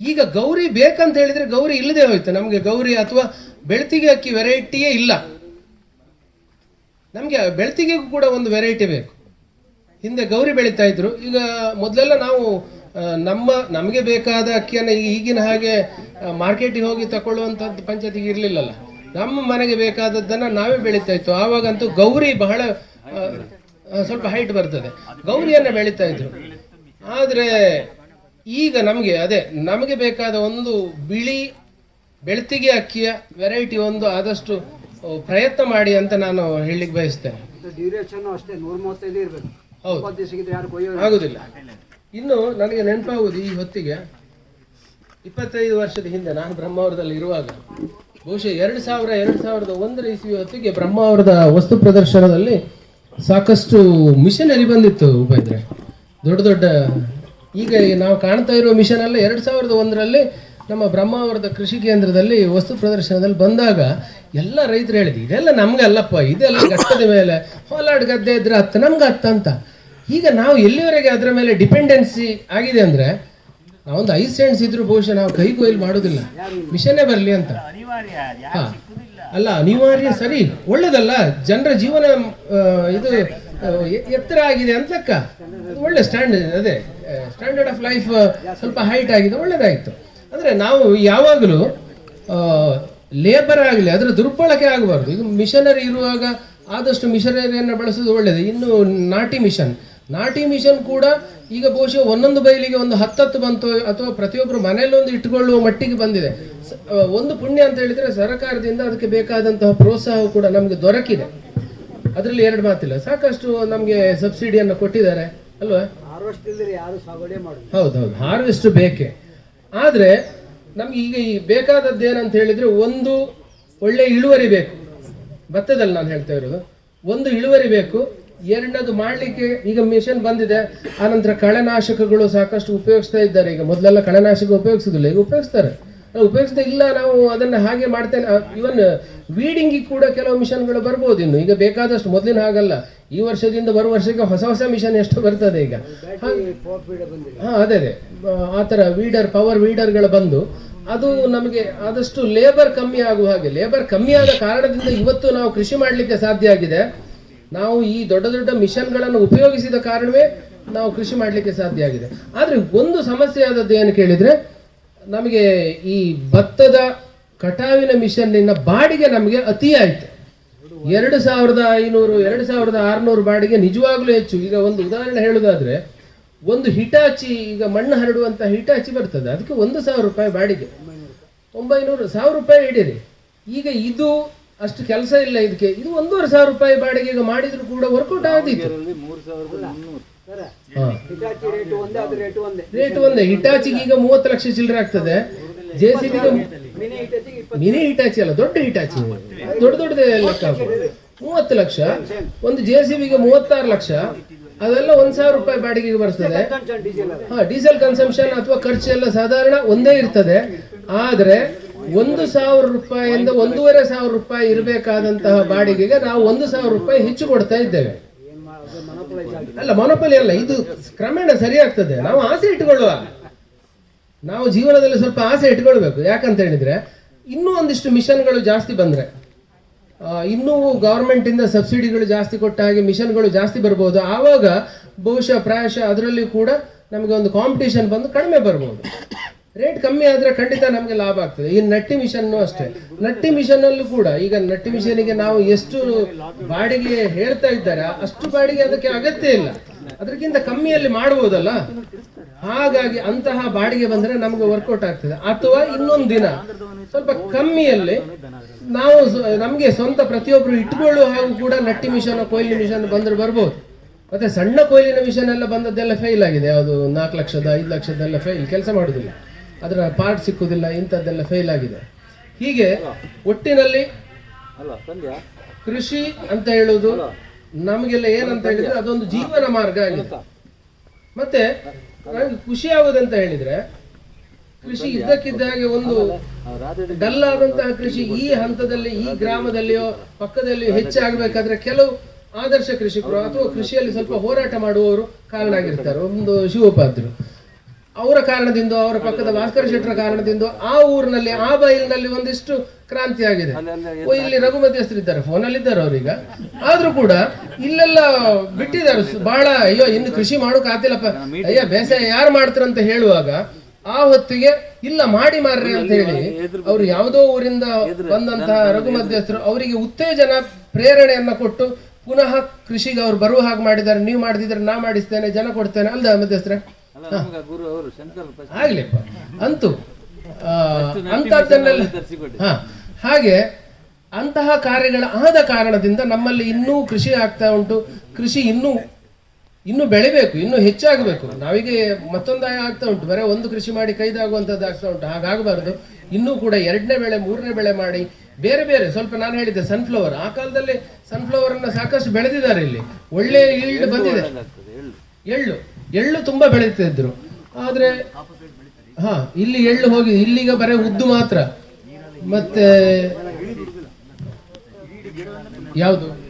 ಈಗ ಗೌರಿ ಬೇಕಂತ ಹೇಳಿದರೆ ಗೌರಿ ಇಲ್ಲದೆ ಹೋಯ್ತು. ನಮಗೆ ಗೌರಿ ಅಥವಾ ಬೆಳ್ತಿಗೆ ಅಕ್ಕಿ ವೆರೈಟಿಯೇ ಇಲ್ಲ. ನಮಗೆ ಬೆಳ್ತಿಗೆಗೂ ಕೂಡ ಒಂದು ವೆರೈಟಿ ಬೇಕು. ಹಿಂದೆ ಗೌರಿ ಬೆಳೀತಾ ಇದ್ರು. ಈಗ ಮೊದಲೆಲ್ಲ ನಾವು ನಮ್ಮ, ನಮಗೆ ಬೇಕಾದ ಅಕ್ಕಿಯನ್ನು ಈಗ ಈಗಿನ ಹಾಗೆ ಮಾರ್ಕೆಟಿಗೆ ಹೋಗಿ ತಗೊಳ್ಳುವಂಥದ್ದು ಪಂಚಾಯತಿಗೆ ಇರಲಿಲ್ಲಲ್ಲ. ನಮ್ಮ ಮನೆಗೆ ಬೇಕಾದದ್ದನ್ನು ನಾವೇ ಬೆಳೀತಾ ಇತ್ತು. ಆವಾಗಂತೂ ಗೌರಿ ಬಹಳ ಸ್ವಲ್ಪ ಹೈಟ್ ಬರ್ತದೆ. ಗೌರಿಯನ್ನು ಬೆಳೀತಾ ಇದ್ರು. ಆದರೆ ಈಗ ನಮಗೆ, ಅದೇ, ನಮಗೆ ಬೇಕಾದ ಒಂದು ಬಿಳಿ, ಬೆಳ್ತಿಗೆ ಅಕ್ಕಿಯ ವೆರೈಟಿ ಒಂದು ಆದಷ್ಟು ಪ್ರಯತ್ನ ಮಾಡಿ ಅಂತ ನಾನು ಹೇಳಲಿಕ್ಕೆ ಬಯಸ್ತೇನೆ. ಡ್ಯೂರೇಷನ್ ಅಷ್ಟೇ ನೂರ ಮೂವತ್ತೈದು ಇರ್ಬೇಕು. ಹೌದು. ಇಪ್ಪತ್ತು ದಿವಸಕ್ಕಿದ್ರೆ ಯಾರು ಆಗುದಿಲ್ಲ. ಇನ್ನು ನನಗೆ ನೆನಪಾಗುವುದು ಈ ಹೊತ್ತಿಗೆ ಇಪ್ಪತ್ತೈದು ವರ್ಷದ ಹಿಂದೆ ನಾನು ಬ್ರಹ್ಮಾವರದಲ್ಲಿ ಇರುವಾಗ ಬಹುಶಃ ಎರಡು ಸಾವಿರ ಎರಡು ಸಾವಿರದ ಒಂದರ ಇಸ್ವಿ ಹೊತ್ತಿಗೆ ಬ್ರಹ್ಮಾವರದ ವಸ್ತು ಪ್ರದರ್ಶನದಲ್ಲಿ ಸಾಕಷ್ಟು ಮಿಷನರಿ ಬಂದಿತ್ತು ಉಪೇಂದ್ರೆ. ದೊಡ್ಡ ದೊಡ್ಡ ಈಗ ನಾವು ಕಾಣ್ತಾ ಇರುವ ಮಿಷನ್ ಅಲ್ಲ ಎರಡು ಸಾವಿರದ ಒಂದರಲ್ಲಿ ನಮ್ಮ ಬ್ರಹ್ಮಾವರದ ಕೃಷಿ ಕೇಂದ್ರದಲ್ಲಿ ವಸ್ತು ಪ್ರದರ್ಶನದಲ್ಲಿ ಬಂದಾಗ ಎಲ್ಲ ರೈತರು ಹೇಳಿದ್ರು, ಇದೆಲ್ಲ ನಮ್ಗೆ ಅಲ್ಲಪ್ಪ ಇದೆಲ್ಲ ಕಷ್ಟದ ಮೇಲೆ, ಹೊಲಾಡ್ ಗದ್ದೆ ಇದ್ರೆ ಹತ್ತು, ನಮ್ಗೆ ಹತ್ತು ಅಂತ. ಈಗ ನಾವು ಎಲ್ಲಿವರೆಗೆ ಅದರ ಮೇಲೆ ಡಿಪೆಂಡೆನ್ಸಿ ಆಗಿದೆ ಅಂದ್ರೆ, ನಾವೊಂದು ಐದು ಸೆಂಟ್ಸ್ ಇದ್ರೂ ಬಹುಶಃ ನಾವು ಕೈ ಕೊಯ್ಲು ಮಾಡೋದಿಲ್ಲ. ಮಿಷನ್ನೇ ಬರಲಿ ಅಂತ. ಹಾಂ. ಅಲ್ಲ, ಅನಿವಾರ್ಯ ಸರಿ, ಒಳ್ಳೇದಲ್ಲ, ಜನರ ಜೀವನ ಇದು ಎತ್ತರ ಆಗಿದೆ ಅಂತ ಲೆಕ್ಕ ಒಳ್ಳೆ ಸ್ಟ್ಯಾಂಡರ್ಡ್ ಅದೇ ಸ್ಟ್ಯಾಂಡರ್ಡ್ ಆಫ್ ಲೈಫ್ ಸ್ವಲ್ಪ ಹೈಟ್ ಆಗಿದೆ, ಒಳ್ಳೇದಾಯ್ತು. ಅಂದ್ರೆ ನಾವು ಯಾವಾಗಲೂ ಲೇಬರ್ ಆಗಲಿ ಅದರ ದುರ್ಬಳಕೆ ಆಗಬಾರ್ದು. ಇದು ಮಿಷನರಿ ಇರುವಾಗ ಆದಷ್ಟು ಮಿಷನರಿಯನ್ನು ಬಳಸೋದು ಒಳ್ಳೆಯದು ಇನ್ನು ನಾಟಿ ಮಿಷನ್. ನಾಟಿ ಮಿಷನ್ ಕೂಡ ಈಗ ಬಹುಶಃ ಒಂದೊಂದು ಬೈಲಿಗೆ ಒಂದು ಹತ್ತತ್ತು ಬಂತು ಅಥವಾ ಪ್ರತಿಯೊಬ್ಬರು ಮನೆಯಲ್ಲಿ ಒಂದು ಇಟ್ಟುಕೊಳ್ಳುವ ಮಟ್ಟಿಗೆ ಬಂದಿದೆ. ಒಂದು ಪುಣ್ಯ ಅಂತ ಹೇಳಿದ್ರೆ ಸರ್ಕಾರದಿಂದ ಅದಕ್ಕೆ ಬೇಕಾದಂತಹ ಪ್ರೋತ್ಸಾಹ ಕೂಡ ನಮಗೆ ದೊರಕಿದೆ. ಅದರಲ್ಲಿ ಎರಡು ಮಾತಿಲ್ಲ. ಸಾಕಷ್ಟು ನಮಗೆ ಸಬ್ಸಿಡಿಯನ್ನು ಕೊಟ್ಟಿದ್ದಾರೆ. ಅಲ್ವಾ? ಹಾರ್ವೆಸ್ಟ್ ಹೌದು ಹೌದೌದು. ಹಾರ್ವೆಸ್ಟ್ ಬೇಕೆ? ಆದರೆ ನಮ್ಗೆ ಈಗ ಈ ಬೇಕಾದದ್ದು ಏನಂತ ಹೇಳಿದ್ರೆ ಒಂದು ಒಳ್ಳೆ ಇಳುವರಿ ಬೇಕು. ಭತ್ತದಲ್ಲಿ ನಾನು ಹೇಳ್ತಾ ಇರೋದು. ಒಂದು ಇಳುವರಿ ಬೇಕು. ಎರಡನೇದು ಮಾಡಲಿಕ್ಕೆ ಈಗ ಮಿಷನ್ ಬಂದಿದೆ. ಆನಂತರ ಕಳೆನಾಶಕಗಳು ಸಾಕಷ್ಟು ಉಪಯೋಗಿಸ್ತಾ ಇದ್ದಾರೆ. ಈಗ ಮೊದಲೆಲ್ಲ ಕಳೆನಾಶಕ ಉಪಯೋಗಿಸೋದಿಲ್ಲ, ಈಗ ಉಪಯೋಗಿಸ್ತಾರೆ. ಉಪಯೋಗಿಸ್ತಾ ಇಲ್ಲ ನಾವು ಅದನ್ನ ಹಾಗೆ ಮಾಡ್ತೇನೆ. ಇವನ್ ವೀಡಿಂಗಿಗೆ ಕೂಡ ಕೆಲವು ಮಿಷನ್ಗಳು ಬರ್ಬೋದು ಇನ್ನು. ಈಗ ಬೇಕಾದಷ್ಟು ಮೊದಲಿನ ಹಾಗಲ್ಲ. ಈ ವರ್ಷದಿಂದ ಬರುವ ವರ್ಷಕ್ಕೆ ಹೊಸ ಹೊಸ ಮಿಷನ್ ಎಷ್ಟು ಬರ್ತದೆ ಈಗ. ಹಾಂ ಅದೇ ಅದೇ. ಆ ಥರ ವೀಡರ್ ಪವರ್ ವೀಡರ್ಗಳು ಬಂದು ಅದು ನಮಗೆ ಆದಷ್ಟು ಲೇಬರ್ ಕಮ್ಮಿ ಆಗುವ ಹಾಗೆ. ಲೇಬರ್ ಕಮ್ಮಿ ಆದ ಕಾರಣದಿಂದ ಇವತ್ತು ನಾವು ಕೃಷಿ ಮಾಡಲಿಕ್ಕೆ ಸಾಧ್ಯ ಆಗಿದೆ. ನಾವು ಈ ದೊಡ್ಡ ದೊಡ್ಡ ಮಿಷನ್ಗಳನ್ನು ಉಪಯೋಗಿಸಿದ ಕಾರಣವೇ ನಾವು ಕೃಷಿ ಮಾಡಲಿಕ್ಕೆ ಸಾಧ್ಯ ಆಗಿದೆ. ಆದರೆ ಒಂದು ಸಮಸ್ಯೆ ಆದದ್ದು ಏನು ಕೇಳಿದ್ರೆ ನಮಗೆ ಈ ಭತ್ತದ ಕಟಾವಿನ ಮಿಷನ್ನಿನ ಬಾಡಿಗೆ ನಮಗೆ ಅತಿ ಆಯ್ತು. ಎರಡು ಸಾವಿರದ ಐನೂರು, ಎರಡು ಸಾವಿರದ ಆರುನೂರು ಬಾಡಿಗೆ ನಿಜವಾಗ್ಲೂ ಹೆಚ್ಚು. ಈಗ ಒಂದು ಉದಾಹರಣೆ ಹೇಳೋದಾದ್ರೆ ಒಂದು ಹಿಟಾಚಿ, ಈಗ ಮಣ್ಣು ಹರಡುವಂತ ಹಿಟಾಚಿ ಬರ್ತದೆ. ಅದಕ್ಕೆ ಒಂದು ಸಾವಿರ ರೂಪಾಯಿ ಬಾಡಿಗೆ. ಒಂಬೈನೂರು, ಸಾವಿರ ರೂಪಾಯಿ ಹಿಡೀರಿ. ಈಗ ಇದು ಅಷ್ಟು ಕೆಲಸ ಇಲ್ಲ ಇದಕ್ಕೆ. ಇದು ಒಂದೂವರೆ ಸಾವಿರ ರೂಪಾಯಿ ಬಾಡಿಗೆ ಈಗ ಮಾಡಿದ್ರು ಕೂಡ ವರ್ಕೌಟ್ ಆದಿತ್ತು ರೇಟ್ ಒಂದೇ ಹಿಟಾಚಿಗೆ ಈಗ ಮೂವತ್ತು ಲಕ್ಷ ಚಿಲ್ಲರೆ ಆಗ್ತದೆ. ಜೆ ಸಿ ಬಿಗೆ ಮಿನಿ ಹಿಟಾಚಿ ಅಲ್ಲ ದೊಡ್ಡ ಹಿಟಾಚಿ ದೊಡ್ಡ ದೊಡ್ಡದೇ ಲೆಕ್ಕ. ಮೂವತ್ತು ಲಕ್ಷ. ಒಂದು ಜೆ ಸಿ ಬಿಗೆ ಮೂವತ್ತಾರು ಲಕ್ಷ. ಅದೆಲ್ಲ ಒಂದ್ ಸಾವಿರ ರೂಪಾಯಿ ಬಾಡಿಗೆಗೆ ಬರ್ತದೆ. ಹಾ ಡೀಸೆಲ್ ಕನ್ಸಂಪ್ಷನ್ ಅಥವಾ ಖರ್ಚು ಎಲ್ಲ ಸಾಧಾರಣ ಒಂದೇ ಇರ್ತದೆ. ಆದ್ರೆ ಒಂದು ಸಾವಿರ ರೂಪಾಯಿಯಿಂದ ಒಂದೂವರೆ ಸಾವಿರ ರೂಪಾಯಿ ಇರಬೇಕಾದಂತಹ ಬಾಡಿಗೆಗೆ ನಾವು ಒಂದು ಸಾವಿರ ರೂಪಾಯಿ ಹೆಚ್ಚು ಕೊಡ್ತಾ ಇದ್ದೇವೆ. ಅಲ್ಲ ಮನೋಪಲಿ ಅಲ್ಲ, ಇದು ಕ್ರಮೇಣ ಸರಿ ಆಗ್ತದೆ ನಾವು ಆಸೆ ಇಟ್ಕೊಳ್ಳುವ. ನಾವು ಜೀವನದಲ್ಲಿ ಸ್ವಲ್ಪ ಆಸೆ ಇಟ್ಕೊಳ್ಬೇಕು. ಯಾಕಂತ ಹೇಳಿದ್ರೆ, ಇನ್ನೂ ಒಂದಿಷ್ಟು ಮಿಷನ್ಗಳು ಜಾಸ್ತಿ ಬಂದ್ರೆ ಇನ್ನೂ ಗವರ್ಮೆಂಟ್ ಇಂದ ಸಬ್ಸಿಡಿಗಳು ಜಾಸ್ತಿ ಕೊಟ್ಟ ಹಾಗೆ ಮಿಷನ್ಗಳು ಜಾಸ್ತಿ ಬರ್ಬೋದು. ಆವಾಗ ಬಹುಶಃ ಪ್ರಾಯಶಃ ಅದರಲ್ಲಿ ಕೂಡ ನಮಗೆ ಒಂದು ಕಾಂಪಿಟೇಷನ್ ಬಂದು ಕಡಿಮೆ ಬರ್ಬೋದು. ರೇಟ್ ಕಮ್ಮಿ ಆದ್ರೆ ಖಂಡಿತ ನಮಗೆ ಲಾಭ ಆಗ್ತದೆ. ಈ ನಟ್ಟಿ ಮಿಷನ್ ಅಷ್ಟೇ. ನಟ್ಟಿ ಮಿಷನ್ ಅಲ್ಲೂ ಕೂಡ ಈಗ ನಟ್ಟಿ ಮಿಷನ್ಗೆ ನಾವು ಎಷ್ಟು ಬಾಡಿಗೆ ಹೇಳ್ತಾ ಇದ್ದಾರೆ, ಅಷ್ಟು ಬಾಡಿಗೆ ಅದಕ್ಕೆ ಅಗತ್ಯ ಇಲ್ಲ. ಅದಕ್ಕಿಂತ ಕಮ್ಮಿಯಲ್ಲಿ ಮಾಡಬಹುದಲ್ಲ ಹಾಗಾಗಿ ಅಂತಹ ಬಾಡಿಗೆ ಬಂದ್ರೆ ನಮಗೆ ವರ್ಕೌಟ್ ಆಗ್ತದೆ. ಅಥವಾ ಇನ್ನೊಂದು ದಿನ ಸ್ವಲ್ಪ ಕಮ್ಮಿಯಲ್ಲಿ ನಾವು ನಮಗೆ ಸ್ವಂತ ಪ್ರತಿಯೊಬ್ಬರು ಇಟ್ಕೊಳ್ಳುವ ಹಾಗೂ ಕೂಡ ನಟ್ಟಿ ಮಿಷನ್ ಕೊಯ್ಲಿ ಮಿಷನ್ ಬಂದ್ರೆ ಬರ್ಬೋದು. ಮತ್ತೆ ಸಣ್ಣ ಕೊಯ್ಲಿನ ಮಿಷನ್ ಎಲ್ಲ ಬಂದದ್ದೆಲ್ಲ ಫೇಲ್ ಆಗಿದೆ. ಅದು ನಾಲ್ಕು ಲಕ್ಷದ, ಐದು ಲಕ್ಷದೆಲ್ಲ ಫೇಲ್ ಕೆಲಸ ಮಾಡುದಿಲ್ಲ. ಅದರ ಪಾರ್ಟ್ ಸಿಕ್ಕುದಿಲ್ಲ ಇಂಥದ್ದೆಲ್ಲ ಫೇಲ್ ಆಗಿದೆ. ಹೀಗೆ ಒಟ್ಟಿನಲ್ಲಿ ಕೃಷಿ ಅಂತ ಹೇಳುವುದು ನಮಗೆಲ್ಲ ಏನಂತ ಹೇಳಿದ್ರೆ ಅದೊಂದು ಜೀವನ ಮಾರ್ಗ ಆಗಿದೆ. ಮತ್ತೆ ನನಗೆ ಖುಷಿ ಆಗುದಂತ ಹೇಳಿದ್ರೆ ಕೃಷಿ ಇದ್ದಕ್ಕಿದ್ದ ಹಾಗೆ ಒಂದು ಡಲ್ ಆದಂತಹ ಕೃಷಿ ಈ ಹಂತದಲ್ಲಿ ಈ ಗ್ರಾಮದಲ್ಲಿಯೋ ಪಕ್ಕದಲ್ಲಿಯೋ ಹೆಚ್ಚಾಗಬೇಕಾದ್ರೆ ಕೆಲವು ಆದರ್ಶ ಕೃಷಿಕರು ಅಥವಾ ಕೃಷಿಯಲ್ಲಿ ಸ್ವಲ್ಪ ಹೋರಾಟ ಮಾಡುವವರು ಕಾರಣ ಆಗಿರ್ತಾರೆ. ಒಂದು ಶಿವೋಪಾಧ್ರು ಅವರ ಕಾರಣದಿಂದ ಅವರ ಪಕ್ಕದ ಭಾಸ್ಕರ ಶೆಟ್ಟರ ಕಾರಣದಿಂದ ಆ ಊರಿನಲ್ಲಿ ಆ ಬೈಲಿನಲ್ಲಿ ಒಂದಿಷ್ಟು ಕ್ರಾಂತಿ ಆಗಿದೆ. ಇಲ್ಲಿ ರಘುಮಧ್ಯಸ್ಥರು ಇದ್ದಾರೆ ಫೋನಲ್ಲಿ ಇದ್ದಾರೆ ಅವ್ರೀಗ ಆದ್ರೂ ಕೂಡ ಇಲ್ಲೆಲ್ಲ ಬಿಟ್ಟಿದ್ದಾರೆ. ಬಹಳ ಅಯ್ಯೋ ಇನ್ನು ಕೃಷಿ ಮಾಡೋಕ್ ಆತಿಲ್ಲಪ್ಪ ಅಯ್ಯ ಬೇಸಾಯ ಯಾರು ಮಾಡ್ತಾರಂತ ಹೇಳುವಾಗ ಆ ಹೊತ್ತಿಗೆ ಇಲ್ಲ ಮಾಡಿ ಮಾರ್ರಿ ಅಂತ ಹೇಳಿ ಅವ್ರು ಯಾವುದೋ ಊರಿಂದ ಬಂದಂತಹ ರಘು ಮಧ್ಯಸ್ಥರು ಅವರಿಗೆ ಉತ್ತೇಜನ ಪ್ರೇರಣೆಯನ್ನ ಕೊಟ್ಟು ಪುನಃ ಕೃಷಿಗೆ ಅವ್ರು ಬರುವ ಹಾಗೆ ಮಾಡಿದ್ದಾರೆ. ನೀವು ಮಾಡಿದ್ರೆ ನಾ ಮಾಡಿಸ್ತೇನೆ ಜನ ಕೊಡ್ತೇನೆ. ಅಲ್ದ ಮಧ್ಯಸ್ಥರ ಆಗ್ಲಿಪ್ಪ. ಅಂತೂ ಅಂಥದ್ದನ್ನೆಲ್ಲ ಹಾಗೆ ಅಂತಹ ಕಾರ್ಯಗಳ ಆದ ಕಾರಣದಿಂದ ನಮ್ಮಲ್ಲಿ ಇನ್ನೂ ಕೃಷಿ ಆಗ್ತಾ ಉಂಟು. ಕೃಷಿ ಇನ್ನೂ ಇನ್ನೂ ಬೆಳಿಬೇಕು ಇನ್ನೂ ಹೆಚ್ಚಾಗಬೇಕು. ನಾವಿಗೆ ಮತ್ತೊಂದಾಯ ಆಗ್ತಾ ಉಂಟು. ಬರೀ ಒಂದು ಕೃಷಿ ಮಾಡಿ ಕೈದಾಗುವಂಥದ್ದು ಆಗ್ತಾ ಉಂಟು. ಹಾಗಾಗಬಾರ್ದು. ಇನ್ನೂ ಕೂಡ ಎರಡನೇ ಬೆಳೆ ಮೂರನೇ ಬೆಳೆ ಮಾಡಿ ಬೇರೆ ಬೇರೆ ಸ್ವಲ್ಪ ನಾನು ಹೇಳಿದ್ದೆ ಸನ್ಫ್ಲವರ್ ಆ ಕಾಲದಲ್ಲಿ ಸನ್ಫ್ಲವರ್ ಅನ್ನ ಸಾಕಷ್ಟು ಬೆಳೆದಿದ್ದಾರೆ ಇಲ್ಲಿ. ಒಳ್ಳೆ ಈಲ್ಡ್ ಬಂದಿದೆ. ಎಳ್ಳು. ಎಳ್ಳು ತುಂಬಾ ಬೆಳೀತಾ ಇದ್ರು. ಆದ್ರೆ, ಹಾ, ಇಲ್ಲಿ ಎಳ್ಳು ಹೋಗಿ, ಇಲ್ಲಿಗ ಬರೀ ಉದ್ದು ಮಾತ್ರ. ಮತ್ತೆ, ಯಾವುದು?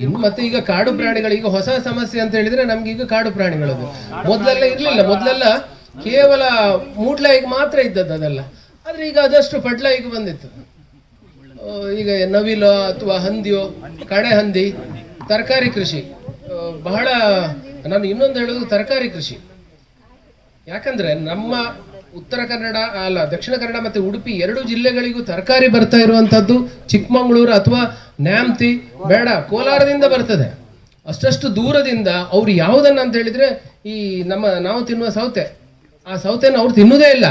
ಇನ್ನು ಮತ್ತೆ ಈಗ ಕಾಡು ಪ್ರಾಣಿಗಳು, ಈಗ ಹೊಸ ಸಮಸ್ಯೆ ಅಂತ ಹೇಳಿದ್ರೆ ನಮ್ಗೆ ಈಗ ಕಾಡು ಪ್ರಾಣಿಗಳದು. ಮೊದ್ಲೆಲ್ಲ ಇರ್ಲಿಲ್ಲ, ಮೊದ್ಲೆಲ್ಲ ಕೇವಲ ಮೂಡ್ಲಾಯಿಗೆ ಮಾತ್ರ ಇದ್ದದ್ದು ಅದೆಲ್ಲ. ಆದ್ರೆ ಈಗ ಅದಷ್ಟು ಪಡ್ಲಾಯಿಗೆ ಬಂದಿತ್ತು. ಈಗ ನವಿಲೋ ಅಥವಾ ಹಂದಿಯೋ ಕಡೆ ಹಂದಿ ತರಕಾರಿ ಕೃಷಿ. ಬಹಳ, ನಾನು ಇನ್ನೊಂದು ಹೇಳೋದು ತರಕಾರಿ ಕೃಷಿ. ಯಾಕಂದ್ರೆ ನಮ್ಮ ಉತ್ತರ ಕನ್ನಡ, ಅಲ್ಲ, ದಕ್ಷಿಣ ಕನ್ನಡ ಮತ್ತೆ ಉಡುಪಿ ಎರಡು ಜಿಲ್ಲೆಗಳಿಗೂ ತರಕಾರಿ ಬರ್ತಾ ಇರುವಂತದ್ದು ಚಿಕ್ಕಮಗಳೂರು ಅಥವಾ ನ್ಯಾಮ್ತಿ, ಬೇಡ, ಕೋಲಾರದಿಂದ ಬರ್ತದೆ. ಅಷ್ಟಷ್ಟು ದೂರದಿಂದ ಅವ್ರು ಯಾವುದನ್ನ ಅಂತ ಹೇಳಿದ್ರೆ ಈ ನಮ್ಮ ನಾವು ತಿನ್ನುವ ಸೌತೆ. ಆ ಸೌತೆಯನ್ನು ಅವ್ರು ತಿನ್ನುವುದೇ ಇಲ್ಲ.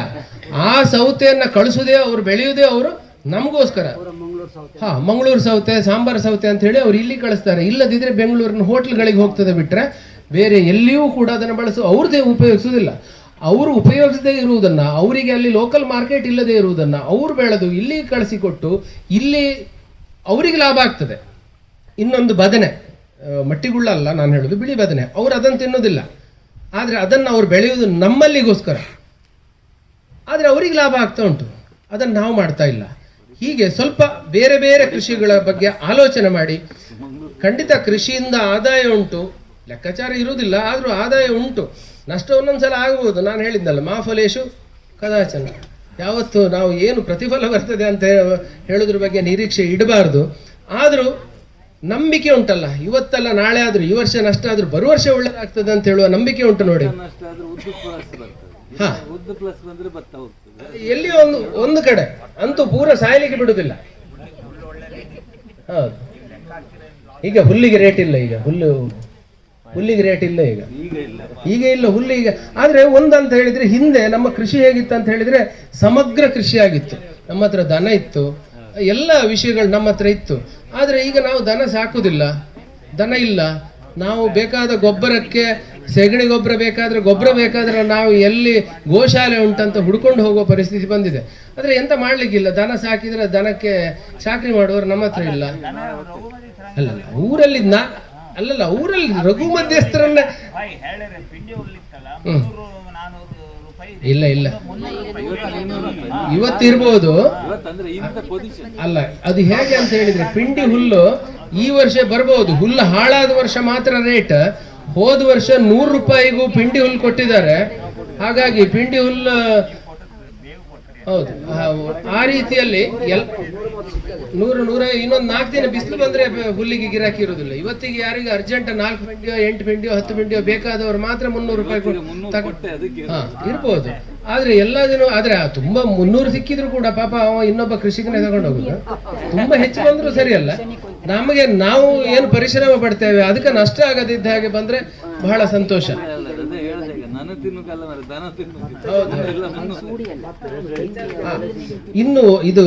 ಆ ಸೌತೆಯನ್ನ ಕಳಿಸುವುದೇ ಅವ್ರು, ಬೆಳೆಯುವುದೇ ಅವರು, ನಮಗೋಸ್ಕರ. ಹಾ, ಮಂಗಳೂರು ಸೌತೆ, ಸಾಂಬಾರ್ ಸೌತೆ ಅಂತ ಹೇಳಿ ಅವ್ರು ಇಲ್ಲಿ ಕಳಿಸ್ತಾರೆ. ಇಲ್ಲದಿದ್ರೆ ಬೆಂಗಳೂರಿನ ಹೋಟ್ಲ್ಗಳಿಗೆ ಹೋಗ್ತದೆ ಬಿಟ್ರೆ ಬೇರೆ ಎಲ್ಲಿಯೂ ಕೂಡ ಅದನ್ನು ಬಳಸು ಅವ್ರದೇ ಉಪಯೋಗಿಸೋದಿಲ್ಲ ಅವರು ಉಪಯೋಗಿಸದೇ ಇರುವುದನ್ನ, ಅವರಿಗೆ ಅಲ್ಲಿ ಲೋಕಲ್ ಮಾರ್ಕೆಟ್ ಇಲ್ಲದೆ ಇರುವುದನ್ನ ಅವ್ರು ಬೆಳೆದು ಇಲ್ಲಿ ಕಳಿಸಿಕೊಟ್ಟು ಇಲ್ಲಿ ಅವರಿಗೆ ಲಾಭ ಆಗ್ತದೆ. ಇನ್ನೊಂದು ಬದನೆ ಮಟ್ಟಿಗುಳ್ಳ ಅಲ್ಲ ನಾನು ಹೇಳೋದು, ಬಿಳಿ ಬದನೆ. ಅವ್ರು ಅದನ್ನು ತಿನ್ನೋದಿಲ್ಲ ಆದರೆ ಅದನ್ನು ಅವ್ರು ಬೆಳೆಯುವುದು ನಮ್ಮಲ್ಲಿಗೋಸ್ಕರ. ಆದರೆ ಅವರಿಗೆ ಲಾಭ ಆಗ್ತಾ ಉಂಟು. ಅದನ್ನು ನಾವು ಮಾಡ್ತಾ ಇಲ್ಲ. ಹೀಗೆ ಸ್ವಲ್ಪ ಬೇರೆ ಬೇರೆ ಕೃಷಿಗಳ ಬಗ್ಗೆ ಆಲೋಚನೆ ಮಾಡಿ. ಖಂಡಿತ ಕೃಷಿಯಿಂದ ಆದಾಯ ಉಂಟು. ಲೆಕ್ಕಾಚಾರ ಇರುವುದಿಲ್ಲ, ಆದರೂ ಆದಾಯ ಉಂಟು. ನಷ್ಟ ಒಂದೊಂದ್ಸಲ ಆಗ್ಬೋದು. ನಾನು ಹೇಳಿದ್ದಲ್ಲ ಮಾಫಲೇಶು ಕದಾಚನ. ಯಾವತ್ತು ನಾವು ಏನು ಪ್ರತಿಫಲ ಬರ್ತದೆ ಅಂತ ಹೇಳೋದ್ರ ಬಗ್ಗೆ ನಿರೀಕ್ಷೆ ಇಡಬಾರ್ದು. ಆದರೂ ನಂಬಿಕೆ ಉಂಟಲ್ಲ. ಇವತ್ತಲ್ಲ, ನಾಳೆ ಆದರೂ, ಈ ವರ್ಷ ನಷ್ಟ ಆದರೂ, ಬರುವ ವರ್ಷ ಒಳ್ಳೇದಾಗ್ತದೆ ಅಂತ ಹೇಳುವ ನಂಬಿಕೆ ಉಂಟು ನೋಡಿ. ಉದ್ದು ಪ್ಲಸ್ ಬಂದ್ರೆ ಭತ್ತ ಹೋಗ್ತದೆ. ಎಲ್ಲಿ ಒಂದು ಒಂದು ಕಡೆ. ಅಂತೂ ಪೂರ ಸಾಯಲಿಕ್ಕೆ ಬಿಡುದಿಲ್ಲ. ಹೌದು. ಈಗ ಹುಲ್ಲಿಗೆ ರೇಟ್ ಇಲ್ಲ ಈಗ. ಹುಲ್ಲು ಹುಲ್ಲಿಗೆ ರೇಟ್ ಇಲ್ಲ ಈಗ. ಈಗ ಇಲ್ಲ. ಈಗ ಇಲ್ಲ ಹುಲ್ಲು ಈಗ. ಆದ್ರೆ ಒಂದಂತ ಹೇಳಿದ್ರೆ ಹಿಂದೆ ನಮ್ಮ ಕೃಷಿ ಹೇಗಿತ್ತು ಅಂತ ಹೇಳಿದ್ರೆ ಸಮಗ್ರ ಕೃಷಿ ಆಗಿತ್ತು ನಮ್ಮ ಹತ್ರ ದನ ಇತ್ತು. ಎಲ್ಲ ವಿಷಯಗಳು ನಮ್ಮ ಹತ್ರ ಇತ್ತು. ಆದ್ರೆ ಈಗ ನಾವು ದನ ಸಾಕುದಿಲ್ಲ. ದನ ಇಲ್ಲ. ನಾವು ಬೇಕಾದ ಗೊಬ್ಬರಕ್ಕೆ ಸೆಗಣಿ ಗೊಬ್ಬರ ಬೇಕಾದ್ರೆ ಗೊಬ್ಬರ ಬೇಕಾದ್ರೆ ನಾವು ಎಲ್ಲಿ ಗೋಶಾಲೆ ಉಂಟಂತ ಹುಡ್ಕೊಂಡು ಹೋಗುವ ಪರಿಸ್ಥಿತಿ ಬಂದಿದೆ. ಆದರೆ ಎಂತ ಮಾಡ್ಲಿಕ್ಕಿಲ್ಲ? ದನ ಸಾಕಿದ್ರೆ ದನಕ್ಕೆ ಚಾಕರಿ ಮಾಡುವವರು ನಮ್ಮ ಹತ್ರ ಇಲ್ಲ. ಅಲ್ಲ ಊರಲ್ಲಿ ನಾ ಅಲ್ಲಲ್ಲ ಊರಲ್ಲಿ ರಘು ಮಧ್ಯಸ್ಥರನ್ನ ಇಲ್ಲ ಇಲ್ಲ. ಇವತ್ತು ಇವತ್ತಿರ್ಬೋದು ಅಲ್ಲ ಅದು ಹೇಗೆ ಅಂತ ಹೇಳಿದ್ರೆ ಪಿಂಡಿ ಹುಲ್ಲು ಈ ವರ್ಷ ಬರ್ಬೋದು. ಹುಲ್ಲು ಹಾಳಾದ ವರ್ಷ ಮಾತ್ರ ರೇಟ್ ಹೋದ ವರ್ಷ ನೂರು ರೂಪಾಯಿಗೂ ಪಿಂಡಿ ಹುಲ್ಲು ಕೊಟ್ಟಿದ್ದಾರೆ. ಹಾಗಾಗಿ ಪಿಂಡಿ ಹುಲ್ಲು ಹೌದು ಆ- ರೀತಿಯಲ್ಲಿ ಎಲ್ ನೂರು ನೂರ ಇನ್ನೊಂದು ನಾಲ್ಕು ದಿನ ಬಿಸಿಲು ಬಂದ್ರೆ ಹುಲ್ಲಿಗೆ ಗಿರಾಕಿ ಇರೋದಿಲ್ಲ ಇವತ್ತಿಗೆ ಯಾರಿಗೆ ಅರ್ಜೆಂಟ್ ನಾಲ್ಕು ಪಿಂಡಿಯೋ ಎಂಟು ಪಿಂಡಿಯೋ ಹತ್ತು ಪಿಂಡಿಯೋ ಬೇಕಾದವರು ಮಾತ್ರ ಮುನ್ನೂರು ರೂಪಾಯಿ ಇರ್ಬೋದು. ಆದ್ರೆ ಎಲ್ಲ ದಿನ ಆದ್ರೆ ತುಂಬಾ ಮುನ್ನೂರು ಸಿಕ್ಕಿದ್ರು ಕೂಡ ಪಾಪ ಅವ ಇನ್ನೊಬ್ಬ ಕೃಷಿಕನೇ ತಗೊಂಡೋಗುದು. ತುಂಬಾ ಹೆಚ್ಚು ಬಂದ್ರು ಸರಿಯಲ್ಲ. ನಮಗೆ ನಾವು ಏನು ಪರಿಶ್ರಮ ಪಡ್ತೇವೆ ಅದಕ್ಕೆ ನಷ್ಟ ಆಗದಿದ್ದ ಹಾಗೆ ಬಂದ್ರೆ ಬಹಳ ಸಂತೋಷ. ಇನ್ನು ಇದು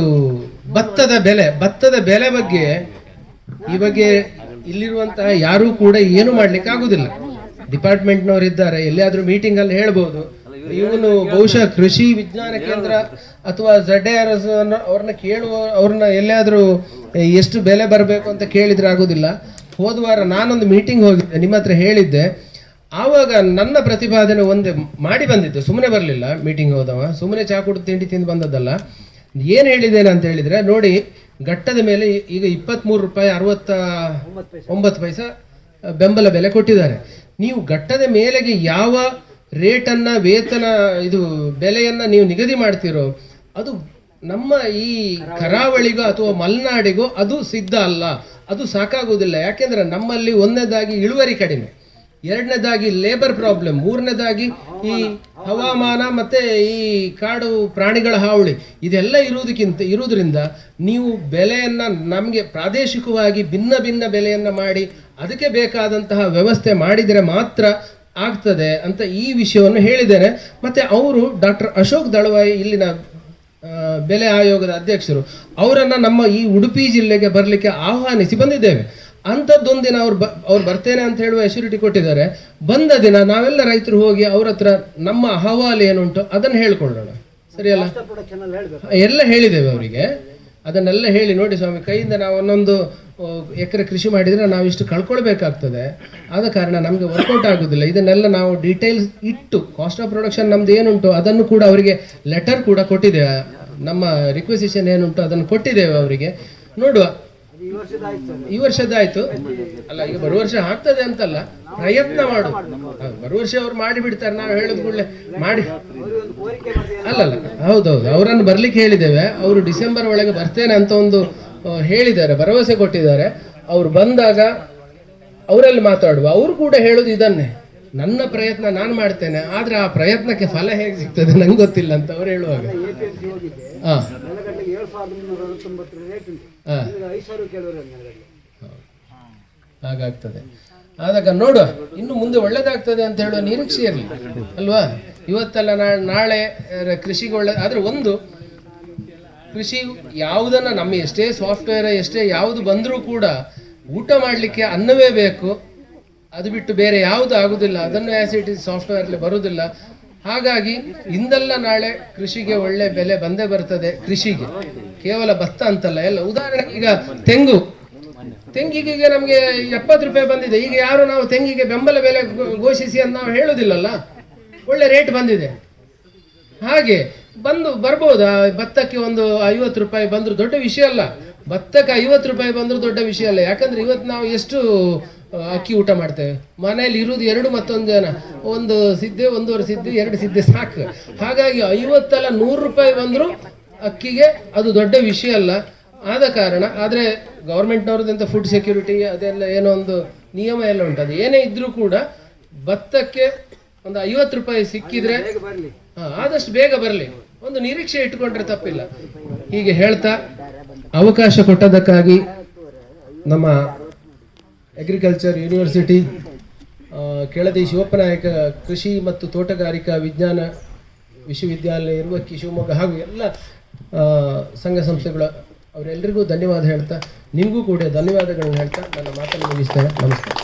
ಭತ್ತದ ಬೆಲೆ ಭತ್ತದ ಬೆಲೆ ಬಗ್ಗೆ ಈ ಬಗ್ಗೆ ಇಲ್ಲಿರುವಂತಹ ಯಾರೂ ಕೂಡ ಏನು ಮಾಡ್ಲಿಕ್ಕೆ ಆಗುದಿಲ್ಲ. ಡಿಪಾರ್ಟ್ಮೆಂಟ್ನವರು ಇದ್ದಾರೆ ಎಲ್ಲಿಯಾದ್ರೂ ಮೀಟಿಂಗ್ ಅಲ್ಲಿ ಹೇಳ್ಬೋದು. ಇವನು ಬಹುಶಃ ಕೃಷಿ ವಿಜ್ಞಾನ ಕೇಂದ್ರ ಅಥವಾ ಜಡ್ ಆರ್ ಅವ್ರನ್ನ ಕೇಳುವ ಅವ್ರನ್ನ ಎಲ್ಲಿಯಾದ್ರೂ ಎಷ್ಟು ಬೆಲೆ ಬರಬೇಕು ಅಂತ ಕೇಳಿದರೆ ಆಗೋದಿಲ್ಲ. ಹೋದ ವಾರ ನಾನೊಂದು ಮೀಟಿಂಗ್ ಹೋಗಿದ್ದೆ, ನಿಮ್ಮ ಹತ್ರ ಹೇಳಿದ್ದೆ. ಆವಾಗ ನನ್ನ ಪ್ರತಿಪಾದನೆ ಒಂದೇ ಮಾಡಿ ಬಂದಿದ್ದು ಸುಮ್ಮನೆ ಬರಲಿಲ್ಲ ಮೀಟಿಂಗ್ ಹೋದವ. ಸುಮ್ಮನೆ ಚಾ ಕುಡಿದು ತಿಂಡಿ ತಿಂದು ಬಂದದ್ದಲ್ಲ. ಏನು ಹೇಳಿದ್ದೇನೆ ಅಂತ ಹೇಳಿದ್ರೆ, ನೋಡಿ, ಘಟ್ಟದ ಮೇಲೆ ಈಗ ಇಪ್ಪತ್ತ್ಮೂರು ರೂಪಾಯಿ ಅರವತ್ತ ಒಂಬತ್ತು ಪೈಸಾ ಬೆಂಬಲ ಬೆಲೆ ಕೊಟ್ಟಿದ್ದಾರೆ. ನೀವು ಘಟ್ಟದ ಮೇಲೆಗೆ ಯಾವ ರೇಟನ್ನು, ವೇತನ, ಇದು, ಬೆಲೆಯನ್ನು ನೀವು ನಿಗದಿ ಮಾಡ್ತೀರೋ, ಅದು ನಮ್ಮ ಈ ಕರಾವಳಿಗೋ ಅಥವಾ ಮಲೆನಾಡಿಗೋ ಅದು ಸಿದ್ಧ ಅಲ್ಲ. ಅದು ಸಾಕಾಗೋದಿಲ್ಲ. ಯಾಕೆಂದ್ರೆ ನಮ್ಮಲ್ಲಿ ಒಂದನೇದಾಗಿ ಇಳುವರಿ ಕಡಿಮೆ. ಎರಡನೇದಾಗಿ ಲೇಬರ್ ಪ್ರಾಬ್ಲಮ್ ಮೂರನೇದಾಗಿ ಈ ಹವಾಮಾನ ಮತ್ತೆ ಈ ಕಾಡು ಪ್ರಾಣಿಗಳ ಹಾವಳಿ. ಇದೆಲ್ಲ ಇರುವುದಕ್ಕಿಂತ, ಇರುವುದರಿಂದ ನೀವು ಬೆಲೆಯನ್ನು ನಮಗೆ ಪ್ರಾದೇಶಿಕವಾಗಿ ಭಿನ್ನ ಭಿನ್ನ ಬೆಲೆಯನ್ನು ಮಾಡಿ, ಅದಕ್ಕೆ ಬೇಕಾದಂತಹ ವ್ಯವಸ್ಥೆ ಮಾಡಿದರೆ ಮಾತ್ರ ಆಗ್ತದೆ ಅಂತ ಈ ವಿಷಯವನ್ನು ಹೇಳಿದ್ದೇನೆ. ಮತ್ತೆ ಅವರು ಡಾಕ್ಟರ್ ಅಶೋಕ್ ದಳವಾಯಿ ಇಲ್ಲಿನ ಬೆಲೆ ಆಯೋಗದ ಅಧ್ಯಕ್ಷರು ಅವರನ್ನು ನಮ್ಮ ಈ ಉಡುಪಿ ಜಿಲ್ಲೆಗೆ ಬರಲಿಕ್ಕೆ ಆಹ್ವಾನಿಸಿ ಬಂದಿದ್ದೇವೆ. ಅಂಥದ್ದೊಂದಿನ ಅವ್ರು ಬ ಅವ್ರು ಬರ್ತೇನೆ ಅಂತ ಹೇಳುವ ಎಶ್ಯೂರಿಟಿ ಕೊಟ್ಟಿದ್ದಾರೆ. ಬಂದ ದಿನ ನಾವೆಲ್ಲ ರೈತರು ಹೋಗಿ ಅವ್ರ ಹತ್ರ ನಮ್ಮ ಅಹವಾಲು ಏನುಂಟು ಅದನ್ನು ಹೇಳ್ಕೊಳ್ಳೋಣ. ಸರಿಯಲ್ಲ? ಎಲ್ಲ ಹೇಳಿದ್ದೇವೆ ಅವರಿಗೆ. ಅದನ್ನೆಲ್ಲ ಹೇಳಿ ನೋಡಿ ಸ್ವಾಮಿ, ಕೈಯಿಂದ ನಾವು ಒಂದೊಂದು ಎಕರೆ ಕೃಷಿ ಮಾಡಿದರೆ ನಾವು ಇಷ್ಟು ಕಳ್ಕೊಳ್ಬೇಕಾಗ್ತದೆ. ಆದ ಕಾರಣ ನಮಗೆ ವರ್ಕೌಟ್ ಆಗೋದಿಲ್ಲ. ಇದನ್ನೆಲ್ಲ ನಾವು ಡೀಟೇಲ್ಸ್ ಇಟ್ಟು ಕಾಸ್ಟ್ ಆಫ್ ಪ್ರೊಡಕ್ಷನ್ ನಮ್ದು ಏನುಂಟು ಅದನ್ನು ಕೂಡ ಅವರಿಗೆ ಲೆಟರ್ ಕೂಡ ಕೊಟ್ಟಿದ್ದೇವೆ ನಮ್ಮ ರಿಕ್ವೆಸ್ಟೇಷನ್ ಏನುಂಟು ಅದನ್ನು ಕೊಟ್ಟಿದ್ದೇವೆ ಅವರಿಗೆ. ನೋಡುವ. ಈ ವರ್ಷದ ಆಯ್ತು ಈ ವರ್ಷದಾಯ್ತು ಅಲ್ಲ ಈಗ ಬರುವ ವರ್ಷ ಆಗ್ತದೆ ಅಂತಲ್ಲ. ಪ್ರಯತ್ನ ಮಾಡು. ಬರುವ ವರ್ಷ ಅವ್ರು ಮಾಡಿ ಬಿಡ್ತಾರೆ ನಾವು ಹೇಳಿದ ಕೂಡಲೇ ಮಾಡಿ. ಅಲ್ಲಲ್ಲ ಹೌದೌದು. ಅವರನ್ನು ಬರ್ಲಿಕ್ಕೆ ಹೇಳಿದ್ದೇವೆ. ಅವರು ಡಿಸೆಂಬರ್ ಒಳಗೆ ಬರ್ತೇನೆ ಅಂತ ಒಂದು ಹೇಳಿದ್ದಾರೆ. ಭರವಸೆ ಕೊಟ್ಟಿದ್ದಾರೆ. ಅವ್ರು ಬಂದಾಗ ಅವರಲ್ಲಿ ಮಾತಾಡುವ. ಅವರು ಕೂಡ ಹೇಳೋದು ಇದನ್ನೇ. ನನ್ನ ಪ್ರಯತ್ನ ನಾನು ಮಾಡ್ತೇನೆ. ಆದ್ರೆ ಆ ಪ್ರಯತ್ನಕ್ಕೆ ಫಲ ಹೇಗೆ ಸಿಗ್ತದೆ ನಂಗೆ ಗೊತ್ತಿಲ್ಲ ಅಂತ ಅವ್ರು ಹೇಳುವಾಗ. ಹಾ. ಹಾಗಾಗ್ತದೆ. ಆದಾಗ ನೋಡು ಇನ್ನು ಮುಂದೆ ಒಳ್ಳೇದಾಗ್ತದೆ ಅಂತ ಹೇಳುವ ನಿರೀಕ್ಷೆ ಇರಲಿ ಅಲ್ವಾ? ಇವತ್ತಲ್ಲ ನಾಳೆ ಕೃಷಿಗೆ ಒಳ್ಳೆ ಆದ್ರೆ ಒಂದು ಕೃಷಿ ಯಾವುದನ್ನ ನಮ್ಮ ಎಷ್ಟೇ ಸಾಫ್ಟ್ವೇರ್ ಎಷ್ಟೇ ಯಾವುದು ಬಂದರೂ ಕೂಡ ಊಟ ಮಾಡಲಿಕ್ಕೆ ಅನ್ನವೇ ಬೇಕು. ಅದು ಬಿಟ್ಟು ಬೇರೆ ಯಾವುದು ಆಗುದಿಲ್ಲ. ಅದನ್ನು ಆಸಿಡ್ ಸಾಫ್ಟ್ವೇರ್ ಅಲ್ಲಿ ಬರುವುದಿಲ್ಲ ಹಾಗಾಗಿ ಇಂದಲ್ಲ ನಾಳೆ ಕೃಷಿಗೆ ಒಳ್ಳೆ ಬೆಲೆ ಬಂದೇ ಬರ್ತದೆ ಕೃಷಿಗೆ. ಕೇವಲ ಭತ್ತ ಅಂತಲ್ಲ, ಎಲ್ಲ ಉದಾಹರಣೆಗೆ ಈಗ ತೆಂಗು. ತೆಂಗಿಗೆ ನಮಗೆ ಎಪ್ಪತ್ತು ರೂಪಾಯಿ ಬಂದಿದೆ. ಈಗ ಯಾರು ನಾವು ತೆಂಗಿಗೆ ಬೆಂಬಲ ಬೆಲೆ ಘೋಷಿಸಿ ಅಂತ ನಾವು ಹೇಳುದಿಲ್ಲಲ್ಲ ಒಳ್ಳೆ ರೇಟ್ ಬಂದಿದೆ. ಹಾಗೆ ಬಂದು ಬರ್ಬೋದ? ಭತ್ತಕ್ಕೆ ಒಂದು ಐವತ್ತು ರೂಪಾಯಿ ಬಂದರೂ ದೊಡ್ಡ ವಿಷಯ ಅಲ್ಲ. ಭತ್ತಕ್ಕೆ ಐವತ್ತು ರೂಪಾಯಿ ಬಂದರೂ ದೊಡ್ಡ ವಿಷಯ ಅಲ್ಲ. ಯಾಕಂದ್ರೆ ಇವತ್ತು ನಾವು ಎಷ್ಟು ಅಕ್ಕಿ ಊಟ ಮಾಡ್ತೇವೆ? ಮನೆಯಲ್ಲಿ ಇರುವುದು ಎರಡು ಮತ್ತೊಂದು ಜನ. ಒಂದು ಸಿದ್ದೆ ಒಂದೂವರೆ ಸಿದ್ದೆ ಎರಡು ಸಿದ್ದೆ ಸಾಕು. ಹಾಗಾಗಿ ಐವತ್ತಲ್ಲ ನೂರು ರೂಪಾಯಿ ಬಂದ್ರು ಅಕ್ಕಿಗೆ ಅದು ದೊಡ್ಡ ವಿಷಯ ಅಲ್ಲ. ಆದ ಕಾರಣ ಆದರೆ ಗೌರ್ಮೆಂಟ್ನವ್ರದ್ದು ಫುಡ್ ಸೆಕ್ಯೂರಿಟಿ ಅದೆಲ್ಲ ಏನೋ ಒಂದು ನಿಯಮ ಎಲ್ಲ ಉಂಟು. ಅದು ಏನೇ ಇದ್ರೂ ಕೂಡ ಭತ್ತಕ್ಕೆ ಒಂದು ಐವತ್ತು ರೂಪಾಯಿ ಸಿಕ್ಕಿದ್ರೆ ಬರಲಿ. ಆದಷ್ಟು ಬೇಗ ಬರಲಿ. ಒಂದು ನಿರೀಕ್ಷೆ ಇಟ್ಕೊಂಡ್ರೆ ತಪ್ಪಿಲ್ಲ. ಹೀಗೆ ಹೇಳ್ತಾ ಅವಕಾಶ ಕೊಟ್ಟದಕ್ಕಾಗಿ ನಮ್ಮ ಅಗ್ರಿಕಲ್ಚರ್ ಯೂನಿವರ್ಸಿಟಿ ಕೆಳದಿ ಶಿವಪ್ಪನಾಯಕ ಕೃಷಿ ಮತ್ತು ತೋಟಗಾರಿಕಾ ವಿಜ್ಞಾನ ವಿಶ್ವವಿದ್ಯಾಲಯ ಇರುವ ಶಿವಮೊಗ್ಗ ಹಾಗೂ ಎಲ್ಲ ಸಂಘ ಸಂಸ್ಥೆಗಳ ಅವರೆಲ್ಲರಿಗೂ ಧನ್ಯವಾದ ಹೇಳ್ತಾ ನಿಮಗೂ ಕೂಡ ಧನ್ಯವಾದಗಳನ್ನು ಹೇಳ್ತಾ ನನ್ನ ಮಾತನ್ನು ಮುಗಿಸ್ತೇನೆ. ನಮಸ್ಕಾರ.